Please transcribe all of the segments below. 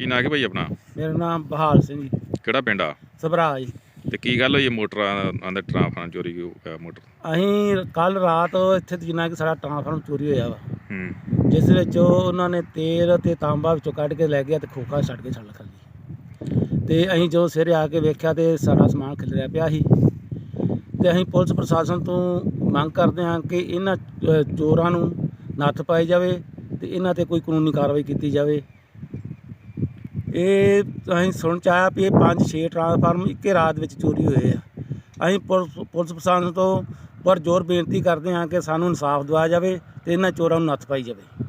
ਕੀ ਨਾਂ ਕੀ ਭਾਈ ਆਪਣਾ? ਮੇਰਾ ਨਾਮ ਬਹਾਲ ਸਿੰਘ ਜੀ। ਕਿਹੜਾ ਪਿੰਡ ਆ? ਸਭਰਾ ਜੀ। ਤੇ ਕੀ ਗੱਲ ਹੋਈ ਇਹ ਮੋਟਰਾਂ ਆਂਦੇ ਟਰਾਂਫਾਂ ਚੋਰੀ ਹੋ ਗਿਆ ਮੋਟਰ? ਅਸੀਂ ਕੱਲ ਰਾਤ ਇੱਥੇ ਜਿੰਨਾ ਕਿ ਸਾਡਾ ਟ੍ਰਾਂਸਫਾਰਮ ਚੋਰੀ ਹੋਇਆ ਵਾ। ਹੂੰ। ਜਿਸ ਵਿੱਚ ਉਹਨਾਂ ਨੇ ਤੇਲ ਤੇ ਤਾਂਬਾ ਵਿੱਚੋਂ ਕੱਢ ਕੇ ਲੈ ਗਿਆ ਤੇ ਖੋਖਾ ਛੱਡ ਕੇ ਛੱਡ ਖਾਲੀ। ਤੇ ਅਸੀਂ ਜਦੋਂ ਸਵੇਰੇ ਆ ਕੇ ਵੇਖਿਆ ਤੇ ਸਾਰਾ ਸਮਾਨ ਖਿਲਰਿਆ ਪਿਆ ਸੀ। ਤੇ ਅਸੀਂ ਪੁਲਿਸ ਪ੍ਰਸ਼ਾਸਨ ਤੋਂ ਮੰਗ ਕਰਦੇ ਹਾਂ ਕਿ ਇਹਨਾਂ ਚੋਰਾਂ ਨੂੰ ਨੱਥ ਪਾਈ ਜਾਵੇ ਤੇ ਇਹਨਾਂ ਤੇ ਕੋਈ ਕਾਨੂੰਨੀ ਕਾਰਵਾਈ ਕੀਤੀ ਜਾਵੇ। ਇਹ ਅਸੀਂ ਸੁਣ ਚ ਆਇਆ ਵੀ ਇਹ 5-6 ਟ੍ਰਾਂਸਫਾਰਮ ਇੱਕੇ ਰਾਤ ਵਿੱਚ ਚੋਰੀ ਹੋਏ ਆ। ਅਸੀਂ ਪੁਲਿਸ ਪੁਲਿਸ ਪ੍ਰਸ਼ਾਸਨ ਤੋਂ ਪਰ ਜ਼ੋਰ ਬੇਨਤੀ ਕਰਦੇ ਹਾਂ ਕਿ ਸਾਨੂੰ ਇਨਸਾਫ ਦਿਵਾਇਆ ਜਾਵੇ ਤੇ ਇਹਨਾਂ ਚੋਰਾਂ ਨੂੰ ਨੱਥ ਪਾਈ ਜਾਵੇ।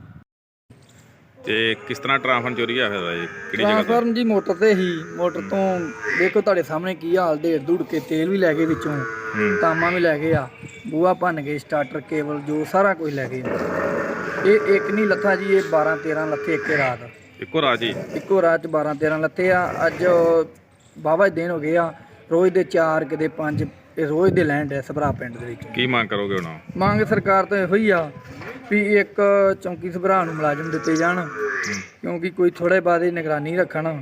ਤੇ ਕਿਸ ਤਰ੍ਹਾਂ ਟਰਾਂਫਾਂ ਚੋਰੀ ਆ ਹੋਇਆ ਜੀ? ਕਿਹੜੀ ਜਗ੍ਹਾ ਤੋਂ? ਟ੍ਰਾਂਸਫਾਰਮ ਜੀ ਮੋਟਰ ਤੇ ਹੀ ਮੋਟਰ ਤੋਂ ਦੇਖੋ ਤੁਹਾਡੇ ਸਾਹਮਣੇ ਕੀ ਹਾਲ ਢੇੜ ਧੂੜ ਕੇ ਤੇਲ ਵੀ ਲੈ ਗਏ ਵਿੱਚੋਂ ਤਾਮਾ ਵੀ ਲੈ ਗਏ ਆ ਬੂਆ ਭੰਨ ਗਏ ਸਟਾਰਟਰ ਕੇਬਲ ਜੋ ਸਾਰਾ ਕੁਝ ਲੈ ਗਏ। ਇਹ ਇੱਕ ਨਹੀਂ ਲੱਥਾ ਜੀ ਇਹ 12 13 ਲੱਥੇ ਇੱਕੇ ਰਾਤ। ਇੱਕੋ ਰਾਤ ਜੀ ਇੱਕੋ ਰਾਤ ਚ 12 13 ਲੱਥੇ ਆ। ਅੱਜ ਬਾਵਾ ਦਿਨ ਹੋ ਗਏ ਆ। ਰੋਜ਼ ਦੇ 4 ਕਿਤੇ 5 ਇਹ ਰੋਜ਼ ਦੇ ਲੈਂਡ ਹੈ ਸਭਰਾ ਪਿੰਡ ਦੇ ਵਿੱਚ। ਕੀ ਮੰਗ ਕਰੋਗੇ ਹੁਣ? ਮੰਗ ਸਰਕਾਰ ਤੋਂ ਇਹੋ ਹੀ ਆ ਵੀ ਇੱਕ ਚੌਂਕੀ ਸਭਰਾ ਨੂੰ ਮੁਲਾਜ਼ਮ ਦਿੱਤੇ ਜਾਣ। ਕਿਉਂਕਿ ਕੋਈ ਥੋੜੇ ਬਾਅਦ ਹੀ ਨਿਗਰਾਨੀ ਰੱਖਣ।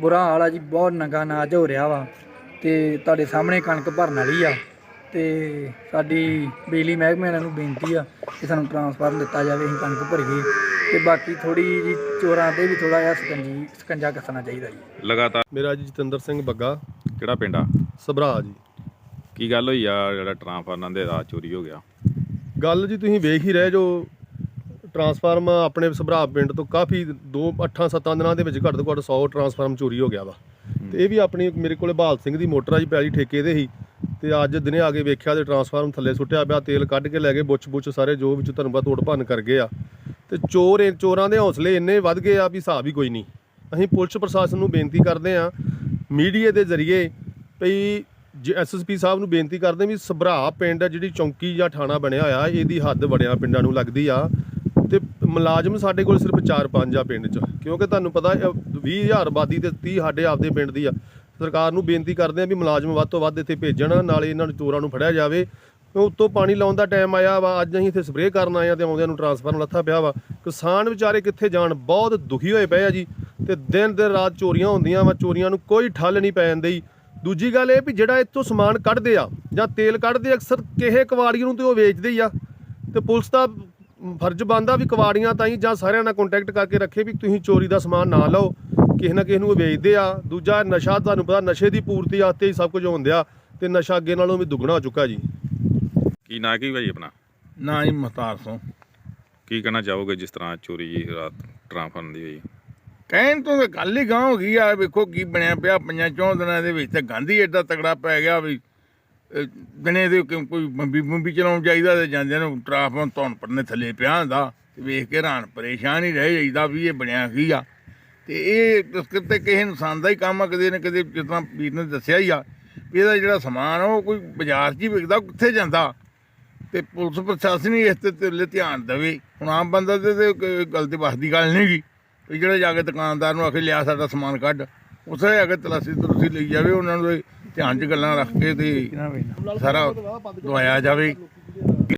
ਬੁਰਾ ਹਾਲ ਆ ਜੀ ਬਹੁਤ ਨੰਗਾ ਨਾਜ ਹੋ ਰਿਹਾ ਵਾ। ਤੇ ਤੁਹਾਡੇ ਸਾਹਮਣੇ ਕਣਕ ਭਰਨ ਵਾਲੀ ਆ। ਤੇ ਸਾਡੀ ਬਿਜਲੀ ਮਹਿਕਮੇ ਵਾਲਿਆਂ ਨੂੰ ਬੇਨਤੀ ਆ ਕਿ ਸਾਨੂੰ ਟਰਾਂਸਫਾਰਮ ਦਿੱਤਾ ਜਾਵੇ ਅਸੀਂ ਕਣਕ ਭਰੀਏ। ਤੇ ਬਾਕੀ ਥੋੜੀ ਜੀ ਚੋਰਾਂ ਤੇ ਵੀ ਥੋੜਾ ਜਿਹਾ ਸਕੰਜੀ ਸਕੰਜਾ ਕੱਸਣਾ ਚਾਹੀਦਾ ਜੀ। ਲਗਾਤਾਰ ਮੇਰਾ ਜੀ ਜਤਿੰਦਰ ਸਿੰਘ ਬੱਗਾ। ਕਿਹੜਾ ਪਿੰਡ ਆ? ਸਭਰਾ ਜੀ। ਕੀ ਗੱਲ ਹੋਈ ਆ? ਜਿਹੜਾ ਟਰਾਂਫਾਰਮਾਂ ਦੇ ਰਾਤ ਚੋਰੀ ਹੋ ਗਿਆ। ਗੱਲ ਜੀ ਤੁਸੀਂ ਵੇਖ ਹੀ ਰਹੇ ਜੋ ਟਰਾਂਸਫਾਰਮ ਆਪਣੇ ਸਭਰਾ ਪਿੰਡ ਤੋਂ ਕਾਫੀ 2 8 7 ਦਿਨਾਂ ਦੇ ਵਿੱਚ ਘੱਟ ਤੋਂ ਘੱਟ 100 ਟਰਾਂਸਫਾਰਮ ਚੋਰੀ ਹੋ ਗਿਆ ਵਾ। ਤੇ ਇਹ ਵੀ ਆਪਣੀ ਮੇਰੇ ਕੋਲੇ ਬਹਾਲ ਸਿੰਘ ਦੀ ਮੋਟਰ ਆ ਜੀ ਪੈਲੀ ਠੇਕੇ ਦੇ ਹੀ। ਤੇ ਅੱਜ ਦਿਨੇ ਆ ਕੇ ਵੇਖਿਆ ਤੇ ਟਰਾਂਸਫਾਰਮ ਥੱਲੇ ਸੁੱਟਿਆ ਪਿਆ ਤੇਲ ਕੱਢ ਕੇ ਲੈ ਗਏ ਬੁੱਚ ਬੁੱਚ ਸਾਰੇ ਜੋ ਵਿੱਚ ਤੁਹਾਨੂੰ ਪਤਾ ਤੋੜ ਭੰਨ ਕਰ ਗਏ ਆ। ਤੇ ਚੋਰ ਚੋਰਾਂ ਦੇ ਹੌਸਲੇ ਇੰਨੇ ਵੱਧ ਗਏ ਆ ਵੀ ਹਿਸਾਬ ਹੀ ਕੋਈ ਨਹੀਂ। ਅਸੀਂ ਪੁਲਿਸ ਪ੍ਰਸ਼ਾਸਨ ਨੂੰ ਬੇਨਤੀ ਕਰਦੇ ਆ ਮੀਡੀਆ ਦੇ ਜ਼ਰੀਏ ਭਈ ਜੇ ਐਸਐਸਪੀ ਸਾਹਿਬ ਨੂੰ ਬੇਨਤੀ ਕਰਦੇ ਵੀ ਸਭਰਾ ਪਿੰਡ ਆ ਜਿਹੜੀ ਚੌਂਕੀ ਜਾਂ ਥਾਣਾ ਬਣਿਆ ਹੋਇਆ, ਇਹਦੀ ਹੱਦ ਬੜਿਆ ਪਿੰਡਾਂ ਨੂੰ ਲੱਗਦੀ ਆ। ਤੇ ਮੁਲਾਜ਼ਮ ਸਾਡੇ ਕੋਲ ਸਿਰਫ 4-5 ਆ ਪਿੰਡ 'ਚ, ਕਿਉਂਕਿ ਤੁਹਾਨੂੰ ਪਤਾ 20000 ਆਬਾਦੀ ਤੇ 30 ਸਾਡੇ ਆਪਦੇ ਪਿੰਡ ਦੀ ਆ। ਸਰਕਾਰ ਨੂੰ ਬੇਨਤੀ ਕਰਦੇ ਆ ਵੀ ਮੁਲਾਜ਼ਮ ਵੱਧ ਤੋਂ ਵੱਧ ਇੱਥੇ ਭੇਜਣ, ਨਾਲੇ ਇਹਨਾਂ ਨੂੰ ਚੋਰਾਂ ਨੂੰ ਫੜਿਆ ਜਾਵੇ। ਉੱਤੋਂ ਪਾਣੀ ਲਾਉਣ ਦਾ ਟਾਈਮ ਆਇਆ ਵਾ, ਅੱਜ ਅਸੀਂ ਇੱਥੇ ਸਪਰੇਅ ਕਰਨ ਆਏ ਆ ਤੇ ਆਉਂਦਿਆਂ ਨੂੰ ਟਰਾਂਸਫਾਰਮ ਲੱਥਾ ਪਿਆ ਵਾ। ਕਿਸਾਨ ਵਿਚਾਰੇ ਕਿੱਥੇ ਜਾਣ, ਬਹੁਤ ਦੁਖੀ ਹੋਏ ਪਏ ਆ ਜੀ। ਤੇ ਦਿਨ ਦਿਨ ਰਾਤ ਚੋਰੀਆਂ ਹੁੰਦੀਆਂ ਵਾ, ਚੋਰੀਆਂ ਨੂੰ ਕੋਈ ਠੱਲ ਨਹੀਂ ਪੈ ਜਾਂਦੀ ਦੂਜੀ ਗੱਲ ਇਹ ਵੀ ਜਿਹੜਾ ਇੱਥੋਂ ਸਮਾਨ ਕੱਢਦੇ ਆ ਜਾਂ ਤੇਲ ਕੱਢਦੇ ਅਕਸਰ ਕਿਸੇ ਕਵਾੜੀ ਨੂੰ ਤੇ ਉਹ ਵੇਚਦੇ ਹੀ ਆ। ਤੇ ਪੁਲਿਸ ਦਾ ਫਰਜ਼ ਬਣਦਾ ਵੀ ਕਵਾੜੀਆਂ ਤਾਈਂ ਜਾਂ ਸਾਰਿਆਂ ਨਾਲ ਕੰਟੈਕਟ ਕਰਕੇ ਰੱਖੇ ਵੀ ਤੁਸੀਂ ਚੋਰੀ ਦਾ ਸਮਾਨ ਨਾ ਲਓ। ਕਿਸੇ ਨਾ ਕਿਸੇ ਨੂੰ ਉਹ ਵੇਚਦੇ ਆ। ਦੂਜਾ ਨਸ਼ਾ ਤੁਹਾਨੂੰ ਪਤਾ, ਨਸ਼ੇ ਦੀ ਪੂਰਤੀ ਆਸਤੇ ਹੀ ਸਭ ਕੁਝ ਹੁੰਦਿਆ ਤੇ ਨਸ਼ਾ ਅੱਗੇ ਨਾਲੋਂ ਵੀ ਦੁੱਗਣਾ ਹੋ ਚੁੱਕਾ ਜੀ। ਕੀ ਨਾਂ ਕੀ ਭਾਈ ਆਪਣਾ? ਨਾ ਜੀ ਮੁਖਤਾਰ ਤੋਂ ਕੀ ਕਹਿਣਾ ਚਾਹੋਗੇ ਜਿਸ ਤਰ੍ਹਾਂ ਚੋਰੀ ਜੀ ਰਾਤ ਟਰਾਂਫਾਰਮ ਦੀ ਹੋਈ? ਕਹਿਣ ਤੋਂ ਤਾਂ ਗੱਲ ਹੀ ਗਾਂ ਹੋ ਗਈ ਆ ਵੇਖੋ ਕੀ ਬਣਿਆ ਪਿਆ। ਪੰਜਾਂ ਚੌਂ ਦਿਨਾਂ ਦੇ ਵਿੱਚ ਤੇ ਗਾਂਧੀ ਏਡਾ ਤਗੜਾ ਪੈ ਗਿਆ ਵੀ ਅਹ, ਦਿਨੇ ਦੇ ਕੋਈ ਕੋਈ ਬੰਬੀ ਬੰਬੀ ਚਲਾਉਣ ਚਾਹੀਦਾ ਤੇ ਜਾਂਦੇ ਨੂੰ ਟਰਾਫੋਨ ਧੌਣ ਪਰਨੇ ਥੱਲੇ ਪਿਆ ਹੁੰਦਾ। ਤੇ ਵੇਖ ਕੇ ਹੈਰਾਨ ਪਰੇਸ਼ਾਨ ਹੀ ਰਹਿ ਜਾਈਦਾ ਵੀ ਇਹ ਬਣਿਆ ਕੀ ਆ। ਤੇ ਇਹ ਤਸਕਰ ਤੇ ਕਿਸੇ ਇਨਸਾਨ ਦਾ ਹੀ ਕੰਮ ਆ ਕਦੇ ਨਾ ਕਦੇ ਜਿਸ ਤਰ੍ਹਾਂ ਵੀਰ ਨੇ ਦੱਸਿਆ ਹੀ ਆ ਵੀ ਇਹਦਾ ਜਿਹੜਾ ਸਮਾਨ ਆ ਉਹ ਕੋਈ ਬਾਜ਼ਾਰ 'ਚ ਹੀ ਵਿਕਦਾ ਉਹ ਕਿੱਥੇ ਜਾਂਦਾ? ਤੇ ਪੁਲਿਸ ਪ੍ਰਸ਼ਾਸਨ ਹੀ ਇਸ ਤੇ ਤੇ ਧਿਆਨ ਦੇਵੇ। ਹੁਣ ਆਮ ਬੰਦਾ ਤੇ ਤੇ ਗੱਲ ਤੇ ਬਸ ਦੀ ਗੱਲ ਨਹੀਂ ਗੀ ਵੀ ਜਿਹੜਾ ਜਾ ਕੇ ਦੁਕਾਨਦਾਰ ਨੂੰ ਆਖੇ ਲਿਆ ਸਾਡਾ ਸਮਾਨ ਕੱਢ। ਉਸੇ ਜਾ ਕੇ ਤਲਾਸੀ ਤਲੂਸੀ ਲਈ ਜਾਵੇ ਉਹਨਾਂ ਨੂੰ ਧਿਆਨ 'ਚ ਗੱਲਾਂ ਰੱਖ ਕੇ ਤੇ ਸਾਰਾ ਦਵਾਇਆ ਜਾਵੇ।